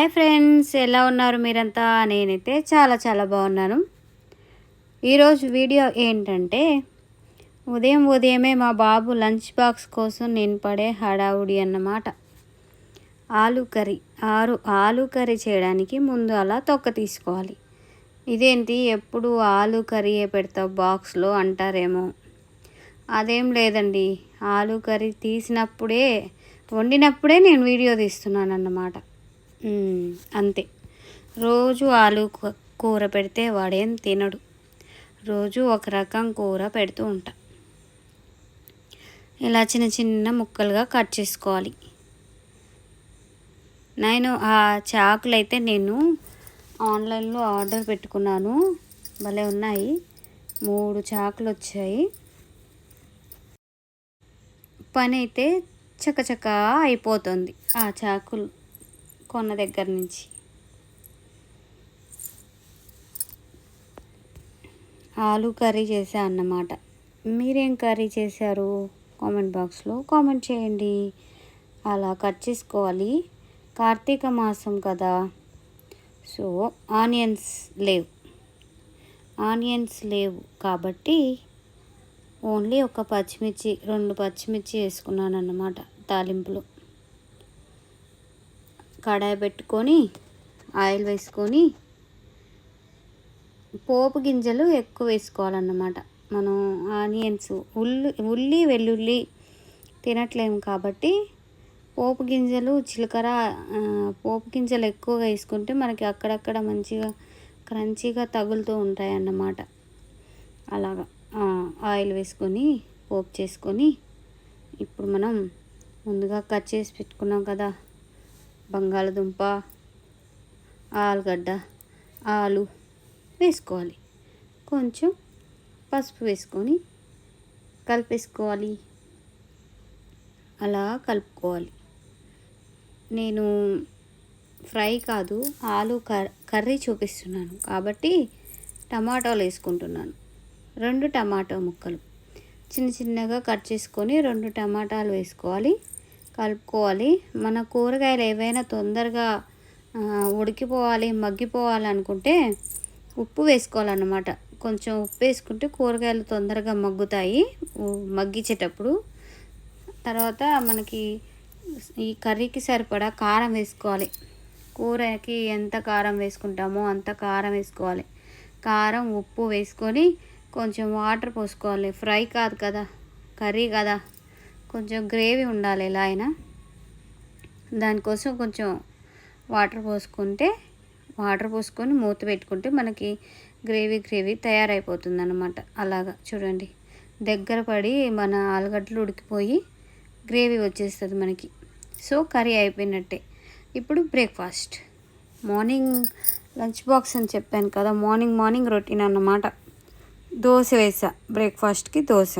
Hi friends ఎలా ఉన్నారు మీరంతా? నేనైతే చాలా చాలా బాగున్నాను. ఈరోజు వీడియో ఏంటంటే ఉదయం ఉదయమే మా బాబు లంచ్ బాక్స్ కోసం నేను పడే హడావుడి అన్నమాట. ఆలు కర్రీ ఆరు ఆలు కర్రీ చేయడానికి ముందు అలా తొక్క తీసుకోవాలి. ఇదేంటి? ఎప్పుడు ఆలు కర్రీయే పెడతావు బాక్స్లో అంటారేమో. అదేం లేదండి. ఆలు కర్రీ తీసినప్పుడే వండినప్పుడే నేను వీడియో తీస్తున్నాను అన్నమాట అంతే. రోజు ఆలు కూర పెడితే వాడేం తినడు. రోజు ఒక రకం కూర పెడుతూ ఉంటా. ఇలా చిన్న చిన్న ముక్కలుగా కట్ చేసుకోవాలి. నేను ఆ చాకులు అయితే నేను ఆన్లైన్లో ఆర్డర్ పెట్టుకున్నాను. భలే ఉన్నాయి. మూడు చాకులు వచ్చాయి పని అయితే చకచకా అయిపోతుంది ఆ చాకులు. కొన్న దగ్గర నుంచి. ఆలు కర్రీ చేసా అన్నమాట. మీరేం కర్రీ చేశారు? కామెంట్ బాక్స్లో కామెంట్ చేయండి. అలా కట్ చేసుకోవాలి. కార్తీక మాసం కదా. సో ఆనియన్స్ లేవు. ఆనియన్స్ లేవు కాబట్టి ఓన్లీ ఒక పచ్చిమిర్చి రెండు పచ్చిమిర్చి వేసుకున్నాను అన్నమాట తాలింపులో. కడాయి పెట్టుకొని ఆయిల్ వేసుకొని పోపు గింజలు ఎక్కువ వేసుకోవాలన్నమాట. మనం ఆనియన్స్ ఉల్లి ఉల్లి వెల్లుల్లి తినట్లేము కాబట్టి పోపు గింజలు చిలకర పోపు గింజలు ఎక్కువగా వేసుకుంటే మనకి అక్కడక్కడ మంచిగా క్రంచీగా తగులుతూ ఉంటాయి అన్నమాట అలాగా ఆయిల్ వేసుకొని పోపు చేసుకొని ఇప్పుడు మనం ముందుగా కట్ చేసి పెట్టుకున్నాం కదా. బంగాళదుంప ఆలుగడ్డ ఆలు వేసుకోవాలి. కొంచెం పసుపు వేసుకొని కలిపేసుకోవాలి. అలా కలుపుకోవాలి. నేను ఫ్రై కాదు ఆలు కర్రీ చూపిస్తున్నాను కాబట్టి టమాటాలు వేసుకుంటున్నాను. రెండు టమాటో ముక్కలు. చిన్న చిన్నగా కట్ చేసుకొని రెండు టమాటాలు వేసుకోవాలి. కలుపుకోవాలి. మన కూరగాయలు ఏవైనా తొందరగా ఉడికిపోవాలి మగ్గిపోవాలి అనుకుంటే ఉప్పు వేసుకోవాలన్నమాట. కొంచెం ఉప్పు వేసుకుంటే కూరగాయలు తొందరగా మగ్గుతాయి. మగ్గించేటప్పుడు. తర్వాత మనకి ఈ కర్రీకి సరిపడా కారం వేసుకోవాలి. కూరకి ఎంత కారం వేసుకుంటామో అంత కారం వేసుకోవాలి. కారం ఉప్పు వేసుకొని కొంచెం వాటర్ పోసుకోవాలి. ఫ్రై కాదు కదా కర్రీ కదా. కొంచెం గ్రేవీ ఉండాలి ఎలా అయినా. దానికోసం కొంచెం వాటర్ పోసుకుంటే వాటర్ పోసుకొని మూత పెట్టుకుంటే మనకి గ్రేవీ గ్రేవీ తయారైపోతుంది అనమాట అలాగా చూడండి. దగ్గర పడి మన ఆలుగడ్డలు ఉడికిపోయి గ్రేవీ వచ్చేస్తుంది మనకి. సో కర్రీ అయిపోయినట్టే. ఇప్పుడు బ్రేక్ఫాస్ట్. మార్నింగ్ లంచ్ బాక్స్ అని చెప్పాను కదా మార్నింగ్ మార్నింగ్ రొటీన్ అన్నమాట. దోశ వేసా బ్రేక్ఫాస్ట్కి దోశ.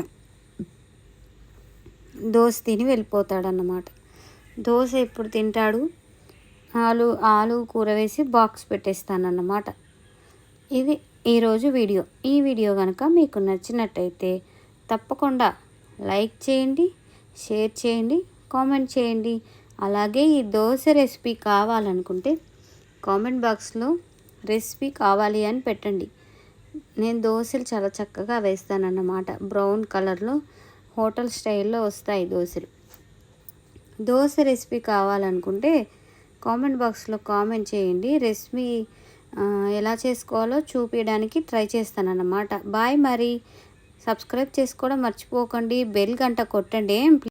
దోశ తిని వెళ్ళిపోతాడన్నమాట. దోశ ఎప్పుడు తింటాడు? ఆలు ఆలు కూర వేసి బాక్స్ పెట్టేస్తానన్నమాట. ఇది ఈరోజు వీడియో. ఈ వీడియో కనుక మీకు నచ్చినట్టయితే తప్పకుండా లైక్ చేయండి షేర్ చేయండి కామెంట్ చేయండి. అలాగే ఈ దోశ రెసిపీ కావాలనుకుంటే కామెంట్ బాక్స్లో రెసిపీ కావాలి అని పెట్టండి. నేను దోశలు చాలా చక్కగా వేస్తానన్నమాట. బ్రౌన్ కలర్లో హోటల్ స్టైల్లో వస్తాయి దోశలు. దోశ రెసిపీ కావాలనుకుంటే కామెంట్ బాక్స్లో కామెంట్ చేయండి. రెసిపీ ఎలా చేసుకోవాలో చూపించడానికి ట్రై చేస్తానన్నమాట. బాయ్ మరి. సబ్స్క్రైబ్ చేసుకోవడం మర్చిపోకండి. బెల్ గంట కొట్టండి.